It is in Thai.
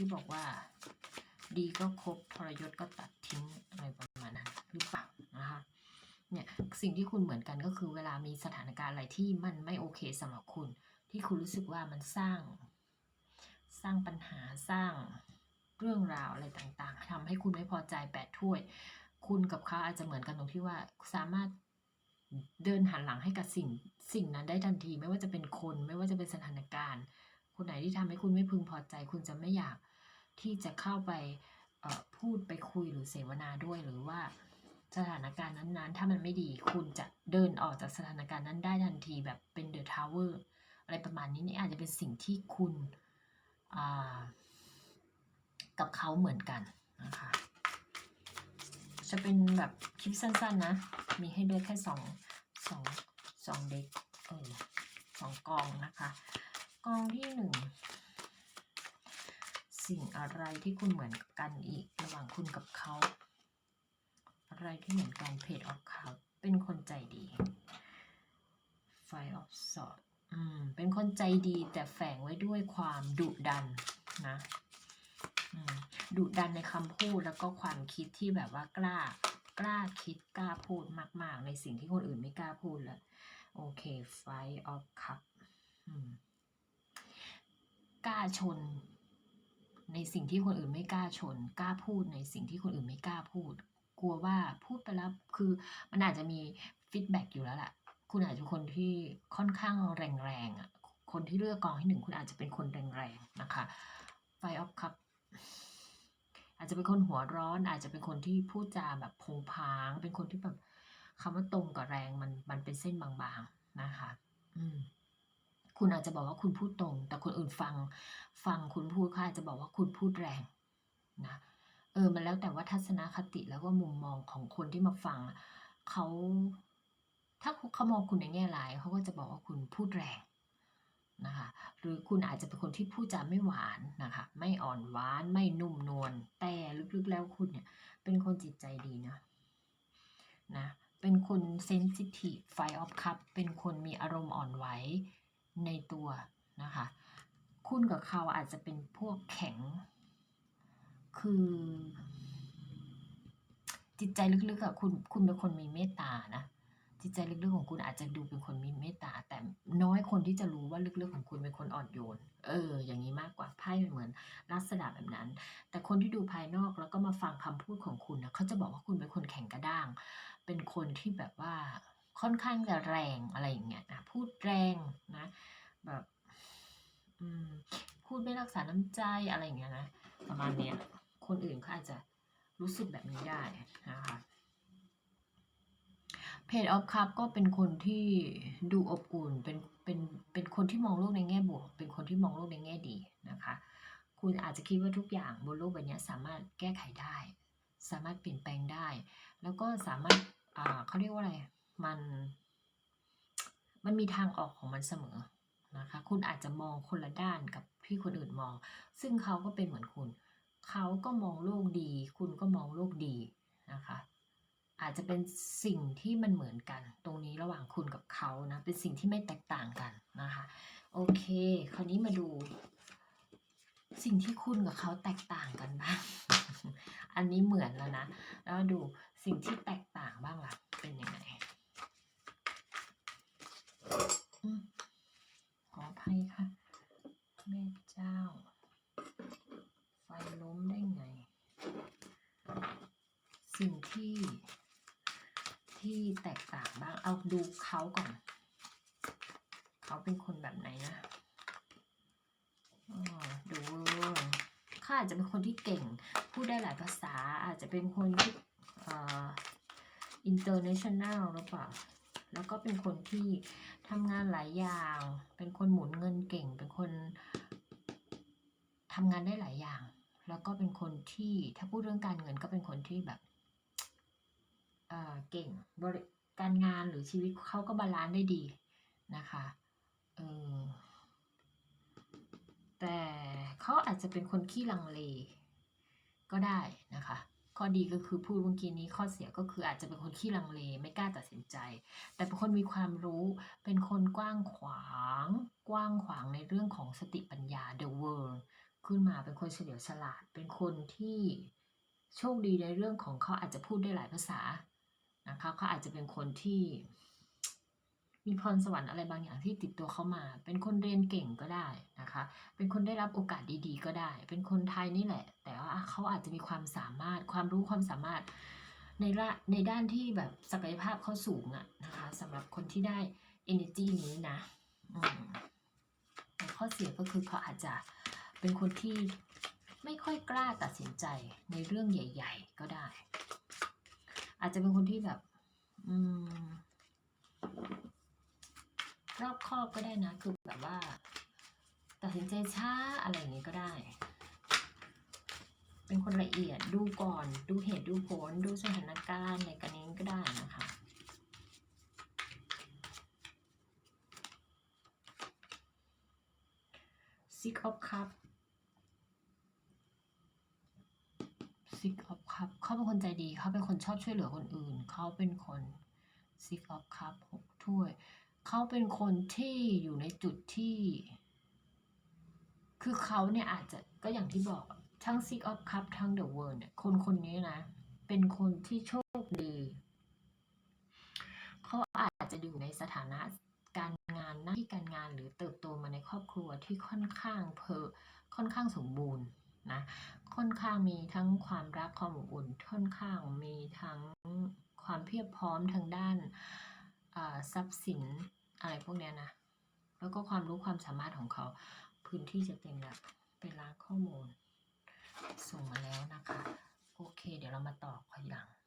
ที่บอกว่า ดีก็ครบทรยศก็ตัดทิ้งอะไรประมาณนั้นหรือเปล่านะคะเนี่ยสิ่งที่คุณเหมือนกันก็คือเวลามีสถานการณ์อะไรที่มันไม่โอเคสำหรับคุณ ที่คุณรู้สึกว่ามันสร้าง สร้างปัญหาสร้างเรื่องราวอะไรต่างๆทำให้คุณไม่พอใจแปดถ้วย คุณกับเขาอาจจะเหมือนกันตรงที่ว่าสามารถเดินหันหลังให้กับสิ่งสิ่งนั้นได้ทันที ไม่ว่าจะเป็นคน ไม่ว่าจะเป็นสถานการณ์ คนไหนที่ทำให้คุณไม่พึงพอใจ คุณจะไม่อยากที่จะเข้าไปพูดไปคุยหรือเสวนาด้วยหรือว่าสถานการณ์นั้นๆ ถ้ามันไม่ดี คุณจะเดินออกจากสถานการณ์นั้นได้ทันทีแบบเป็นเดอะทาวเวอร์อะไรประมาณนี้นี่อาจจะเป็นสิ่งที่คุณกับเขาเหมือนกันนะคะจะเป็นแบบคลิปสั้นๆนะ มีให้เลือกแค่สองสองสองเด็กเออสองกองนะคะ องที่หนึ่งสิ่งอะไรที่คุณเหมือนกันอีกระหว่างคุณกับเขา อะไรที่เหมือนกันเพจออฟเขาเป็นคนใจดีไฟออฟสอดอืมเป็นคนใจดีแต่แฝงไว้ด้วยความดุดันนะดุดันในคำพูดแล้วก็ความคิดที่แบบว่ากล้ากล้าคิดกล้าพูดมาก ๆ ในสิ่งที่คนอื่นไม่กล้าพูดเลยโอเคไฟออฟคัพ กล้าชน ในสิ่งที่คนอื่นไม่กล้าชน กล้าพูดในสิ่งที่คนอื่นไม่กล้าพูด กลัวว่าพูดไปแล้วคือมันอาจจะมีฟีดแบ็กอยู่แล้วแหละคุณอาจจะเป็นคนที่ค่อนข้างแรงๆอะคนที่เลือกกองที่หนึ่งคุณอาจจะเป็นคนแรงๆนะคะไฟออฟคัพอาจจะเป็นคนหัวร้อน อาจจะเป็นคนที่พูดจาแบบพงพาง เป็นคนที่แบบคำว่าตรงกับแรงมันมันเป็นเส้นบางๆนะคะ อืม คุณอาจจะบอกว่าคุณพูดตรง แต่คนอื่นฟัง ฟังคุณพูดเขาอาจจะบอกว่าคุณพูดแรงนะเออมันแล้วแต่ว่าทัศนคติแล้วก็มุมมองของคนที่มาฟังเขาถ้าเขามองคุณในแง่ร้ายเขาก็จะบอกว่าคุณพูดแรงนะคะ หรือคุณอาจจะเป็นคนที่พูดจาไม่หวานนะคะ ไม่อ่อนหวานไม่นุ่มนวลแต่ลึกๆแล้วคุณเนี่ย เป็นคนจิตใจดีนะนะเป็นคนเซนซิทีฟไฟออฟคัพเป็นคนมีอารมณ์อ่อนไหว ในตัวนะคะคุณกับเขาอาจจะเป็นพวกแข็ง คือ จิตใจลึกๆอะคุณคุณเป็นคนมีเมตตานะจิตใจลึกๆของคุณอาจจะดูเป็นคนมีเมตตา แต่น้อยคนที่จะรู้ว่าลึกๆของคุณเป็นคนอ่อนโยน เออ อย่างนี้มากกว่าไพ่เหมือนลักษณะแบบนั้น แต่คนที่ดูภายนอกแล้วก็มาฟังคำพูดของคุณนะเขาจะบอกว่าคุณเป็นคนแข็งกระด้าง เป็นคนที่แบบว่า ค่อนข้างจะแรงอะไรอย่างเงี้ยนะพูดแรงนะแบบพูดไม่รักษาน้ำใจอะไรอย่างเงี้ยนะประมาณเนี้ยคนอื่นเขาอาจจะรู้สึกแบบนี้ได้นะคะเพจออฟคัพก็เป็นคนที่ดูอบอุ่นเป็นเป็นเป็นคนที่มองโลกในแง่บวก เป็นคนที่มองโลกในแง่ดีนะคะ คุณอาจจะคิดว่าทุกอย่างบนโลกใบนี้สามารถแก้ไขได้ สามารถเปลี่ยนแปลงได้ แล้วก็สามารถอ่าเขาเรียกว่าอะไร มัน มันมีทางออกของมันเสมอนะคะ คุณอาจจะมองคนละด้านกับที่คนอื่นมอง ซึ่งเขาก็เป็นเหมือนคุณ เขาก็มองโลกดี คุณก็มองโลกดีนะคะ อาจจะเป็นสิ่งที่มันเหมือนกัน ตรงนี้ระหว่างคุณกับเขานะ เป็นสิ่งที่ไม่แตกต่างกันนะคะ โอเค คราวนี้มาดู สิ่งที่คุณกับเขาแตกต่างกันบ้าง อันนี้เหมือนแล้วนะ แล้วดูสิ่งที่แตกต่างบ้างล่ะ เป็นยังไงอืมขออภัยค่ะ แม่เจ้า ไฟล้มได้ไง สิ่งที่ที่แตกต่างบ้าง เอาดูเขาก่อน เขาเป็นคนแบบไหนนะดูเขาอาจจะเป็นคนที่เก่ง พูดได้หลายภาษา อาจจะเป็นคนที่เอ่อ international หรือเปล่า แล้วก็เป็นคนที่ทำงานหลายอย่าง เป็นคนหมุนเงินเก่ง เป็นคนทำงานได้หลายอย่าง แล้วก็เป็นคนที่ถ้าพูดเรื่องการเงินก็เป็นคนที่แบบ เก่งบริการงานหรือชีวิตเขาก็บาลานซ์ได้ดีนะคะเออแต่เขาอาจจะเป็นคนขี้ลังเลก็ได้นะคะ ข้อดีก็คือพูดเมื่อกี้นี้ข้อเสียก็คืออาจจะเป็นคนขี้ลังเลไม่กล้าตัดสินใจ แต่เป็นคนมีความรู้เป็นคนกว้างขวางกว้างขวางในเรื่องของสติปัญญา the world ขึ้นมาเป็นคนเฉลียวฉลาด เป็นคนที่โชคดีในเรื่องของเขาอาจจะพูดได้หลายภาษา นะคะเขาอาจจะเป็นคนที่มีพรสวรรค์อะไรบางอย่างที่ติดตัวเขามา เป็นคนเรียนเก่งก็ได้นะคะ เป็นคนได้รับโอกาสดีๆ ก็ได้ เป็นคนไทยนี่แหละ แต่ว่าเขาอาจจะมีความสามารถ ความรู้ความสามารถในละในด้านที่แบบศักยภาพเขาสูงอะนะคะสำหรับคนที่ได้ energy นี้นะแต่ข้อเสียก็คือเขาอาจจะเป็นคนที่ไม่ค่อยกล้าตัดสินใจในเรื่องใหญ่ ๆ ก็ได้ อาจจะเป็นคนที่แบบ อืมรอบคอบก็ได้นะ คือแบบว่า ตัดสินใจช้าอะไรอย่างนี้ก็ได้ เป็นคนละเอียดดูก่อน ดูเหตุดูผล ดูสถานการณ์อะไรกันนี้ก็ได้นะคะซิกออฟคัพ Six of Cup Six of Cup เขาเป็นคนใจดีเขาเป็นคนชอบช่วยเหลือคนอื่นเขาเป็นคน Six of Cup หกถ้วยเขาเป็นคนที่อยู่ในจุดที่ คือเขาเนี่ยอาจจะก็อย่างที่บอกทั้ง Six of Cup ทั้ง The World เนี่ยคนคนนี้นะ เป็นคนที่โชคดีเขาอาจจะอยู่ในสถานะการงานหน้าที่การงานหรือเติบโตมาในครอบครัวที่ค่อนข้างเพอค่อนข้างสมบูรณ์ นะค่อนข้างมีทั้งความรักความอบอุ่นค่อนข้างมีทั้งความเพียบพร้อมทางด้านทรัพย์สินอะไรพวกนี้นะแล้วก็ความรู้ความสามารถของเขาพื้นที่จะเต็มแล้วเป็นล้างข้อมูล ส่งมาแล้วนะคะ โอเค เดี๋ยวเรามาต่อขอยัง